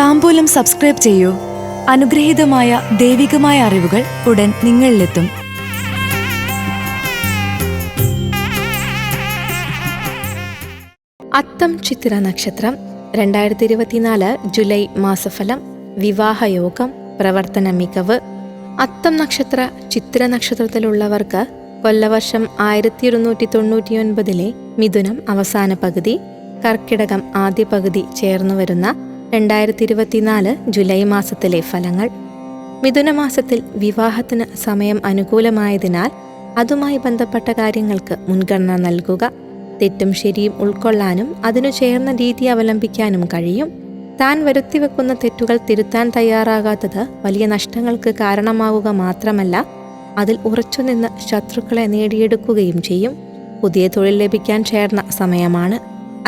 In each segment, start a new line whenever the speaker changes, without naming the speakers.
താമ്പൂലം subscribe ചെയ്യൂ. അനുഗ്രഹീതമായ ദൈവികമായ അറിവുകൾ ഉടൻ നിങ്ങളിലെത്തും.
അത്തം ചിത്ര നക്ഷത്രം രണ്ടായിരത്തി ഇരുപത്തിനാല് ജൂലൈ മാസഫലം വിവാഹയോഗം പ്രവർത്തന മികവ്. അത്തം നക്ഷത്ര ചിത്ര നക്ഷത്രത്തിലുള്ളവർക്ക് കൊല്ലവർഷം ആയിരത്തി ഇരുന്നൂറ്റി തൊണ്ണൂറ്റിയൊൻപതിലെ മിഥുനം അവസാന പകുതി കർക്കിടകം ആദ്യ പകുതി ചേർന്നു വരുന്ന രണ്ടായിരത്തി ഇരുപത്തിനാല് ജൂലൈ മാസത്തിലെ ഫലങ്ങൾ. മിഥുന മാസത്തിൽ വിവാഹത്തിന് സമയം അനുകൂലമായതിനാൽ അതുമായി ബന്ധപ്പെട്ട കാര്യങ്ങൾക്ക് മുൻഗണന നൽകുക. തെറ്റും ശരിയും ഉൾക്കൊള്ളാനും അതിനു ചേർന്ന രീതി അവലംബിക്കാനും കഴിയും. താൻ വരുത്തിവെക്കുന്ന തെറ്റുകൾ തിരുത്താൻ തയ്യാറാകാത്തത് വലിയ നഷ്ടങ്ങൾക്ക് കാരണമാവുക മാത്രമല്ല അതിൽ ഉറച്ചുനിന്ന് ശത്രുക്കളെ നേടിയെടുക്കുകയും ചെയ്യും. പുതിയ തൊഴിൽ ലഭിക്കാൻ ചേർന്ന സമയമാണ്.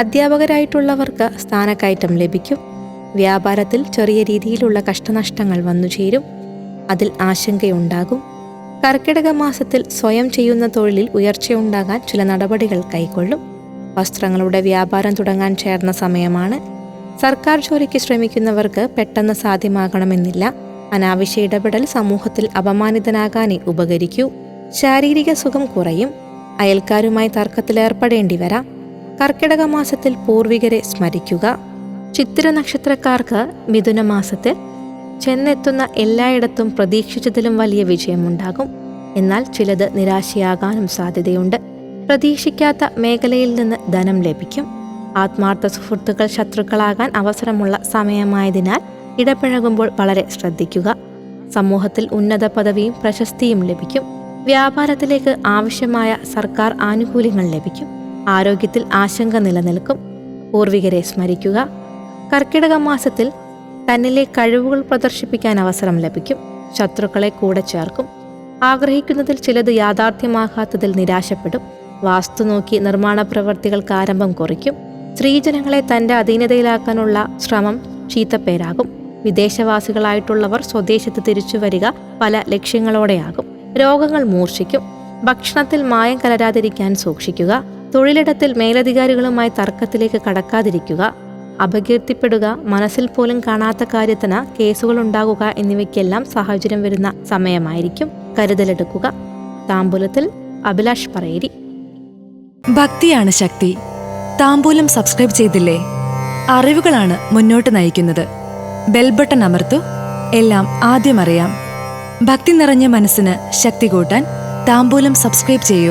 അധ്യാപകരായിട്ടുള്ളവർക്ക് സ്ഥാനക്കയറ്റം ലഭിക്കും. വ്യാപാരത്തിൽ ചെറിയ രീതിയിലുള്ള കഷ്ടനഷ്ടങ്ങൾ വന്നു ചേരും. അതിൽ ആശങ്കയുണ്ടാകും. കർക്കിടക മാസത്തിൽ സ്വയം ചെയ്യുന്ന തൊഴിലിൽ ഉയർച്ചയുണ്ടാകാൻ ചില നടപടികൾ കൈക്കൊള്ളും. വസ്ത്രങ്ങളുടെ വ്യാപാരം തുടങ്ങാൻ ചേർന്ന സമയമാണ്. സർക്കാർ ജോലിക്ക് ശ്രമിക്കുന്നവർക്ക് പെട്ടെന്ന് സാധ്യമാകണമെന്നില്ല. അനാവശ്യ ഇടപെടൽ സമൂഹത്തിൽ അപമാനിതനാകാനേ ഉപകരിക്കൂ. ശാരീരിക സുഖം കുറയും. അയൽക്കാരുമായി തർക്കത്തിലേർപ്പെടേണ്ടി വരാം കർക്കിടക മാസത്തിൽ പൂർവികരെ സ്മരിക്കുക. ചിത്തിര നക്ഷത്രക്കാർക്ക് മിഥുന മാസത്തിൽ ചെന്നെത്തുന്ന എല്ലായിടത്തും പ്രതീക്ഷിച്ചതിലും വലിയ വിജയമുണ്ടാകും. എന്നാൽ ചിലത് നിരാശയാകാനും സാധ്യതയുണ്ട്. പ്രതീക്ഷിക്കാത്ത മേഖലയിൽ നിന്ന് ധനം ലഭിക്കും. ആത്മാർത്ഥ സുഹൃത്തുക്കൾ ശത്രുക്കളാകാൻ അവസരമുള്ള സമയമായതിനാൽ ഇടപഴകുമ്പോൾ വളരെ ശ്രദ്ധിക്കുക. സമൂഹത്തിൽ ഉന്നത പദവിയും പ്രശസ്തിയും ലഭിക്കും. വ്യാപാരത്തിലേക്ക് ആവശ്യമായ സർക്കാർ ആനുകൂല്യങ്ങൾ ലഭിക്കും. ആരോഗ്യത്തിൽ ആശങ്ക നിലനിൽക്കും. പൂർവികരെ സ്മരിക്കുക. കർക്കിടക മാസത്തിൽ തന്നിലെ കഴിവുകൾ പ്രദർശിപ്പിക്കാൻ അവസരം ലഭിക്കും. ശത്രുക്കളെ കൂടെ ചേർക്കും. ആഗ്രഹിക്കുന്നതിൽ ചിലത് യാഥാർത്ഥ്യമാകാത്തതിൽ നിരാശപ്പെടും. വാസ്തു നോക്കി നിർമ്മാണ പ്രവർത്തികൾക്ക് ആരംഭം കുറിക്കും. സ്ത്രീജനങ്ങളെ തന്റെ അധീനതയിലാക്കാനുള്ള ശ്രമം ചീത്തപ്പേരാകും. വിദേശവാസികളായിട്ടുള്ളവർ സ്വദേശത്ത് തിരിച്ചു വരിക പല ലക്ഷ്യങ്ങളോടെയാകും. രോഗങ്ങൾ മൂർച്ഛിക്കും. ഭക്ഷണത്തിൽ മായം കലരാതിരിക്കാൻ സൂക്ഷിക്കുക. തൊഴിലിടത്തിൽ മേലധികാരികളുമായി തർക്കത്തിലേക്ക് കടക്കാതിരിക്കുക. അപകീർത്തിപ്പെടുക മനസ്സിൽ പോലും കാണാത്ത കാര്യത്തിന് കേസുകൾ ഉണ്ടാകുക എന്നിവയ്ക്കെല്ലാം സാഹചര്യം വരുന്ന സമയമായിരിക്കും കരുതലെടുക്കുക. താമ്പൂലത്തിൽ അഭിലാഷ് പറയേരി.
ഭക്തിയാണ് ശക്തി. താമ്പൂലം സബ്സ്ക്രൈബ് ചെയ്തില്ലേ? അറിവുകളാണ് മുന്നോട്ട് നയിക്കുന്നത്. ബെൽബട്ടൺ അമർത്തു എല്ലാം ആദ്യം അറിയാം. ഭക്തി നിറഞ്ഞ മനസ്സിന് ശക്തി കൂട്ടാൻ താമ്പൂലം സബ്സ്ക്രൈബ് ചെയ്യൂ.